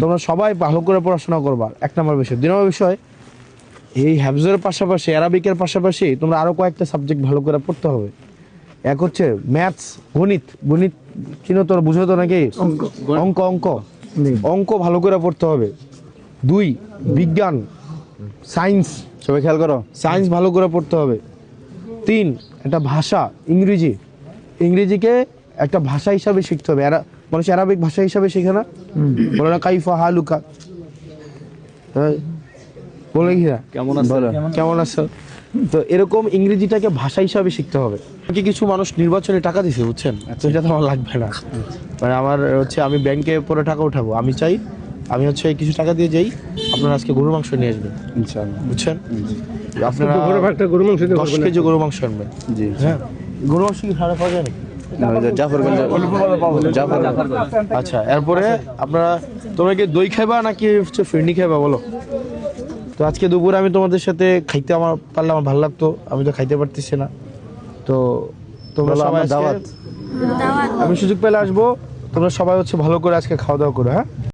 তোমরা সবাই ভালো করে পড়াশোনা করবা। এক নম্বর বিষয়। দুই নম্বর বিষয় এই হ্যাবজের পাশাপাশি অ্যারাবিকের পাশাপাশি তোমরা আরও কয়েকটা সাবজেক্ট ভালো করে পড়তে হবে। এক হচ্ছে ম্যাথস গণিত। গণিত চিনো তোর বুঝো তো নাকি? অঙ্ক। অঙ্ক অঙ্ক। ভালো করে পড়তে হবে। দুই বিজ্ঞান। সায়েন্স সবাই খেয়াল করো। সায়েন্স ভালো করে পড়তে হবে। তিন একটা ভাষা ইংরেজি। ইংরেজিকে একটা ভাষা হিসাবে শিখতে হবে। এরা মানুষ অ্যারাবিক ভাষা হিসাবে শেখে না। বলে না কাইফা হালুকা। হ্যাঁ, বলে কি না? কেমন আছো কেমন আছো? তো এরকম ইংরেজিটাকে ভাষা হিসাবে শিখতে হবে। আমাকে কিছু মানুষ নির্বাচনে টাকা দিছে বুঝছেন? তো এটা তো আমার লাগবে না। মানে আমার হচ্ছে আমি ব্যাংকে পরে টাকা উঠাবো। আমি চাই আমি হচ্ছে কিছু টাকা দিয়ে যাই আপনারা আজকে গরুর মাংস নিয়ে আসবেন। ইনশাআল্লাহ। বুঝছেন? আপনারা একটা গরু মাংস দিয়ে দশ কেজি গরু মাংস আনবেন। জি। হ্যাঁ। গরু মাংস কি ভাড়া পাওয়া যায় নাকি? জাফরগঞ্জ জাফর আচ্ছা এরপরে আপনারা তোমরা কি দই খাইবা নাকি হচ্ছে ফিরনি খাইবা বলো? তো আজকে দুপুরে আমি তোমাদের সাথে খাইতে আমার পারলে আমার ভালো লাগতো আমি তো খাইতে পারতেছি না। তো তোমরা সবাই দাওয়াত। আমি সুযোগ পেলে আসব তোমরা সবাই হচ্ছে ভালো করে আজকে খাওয়া দাওয়া করো হ্যাঁ?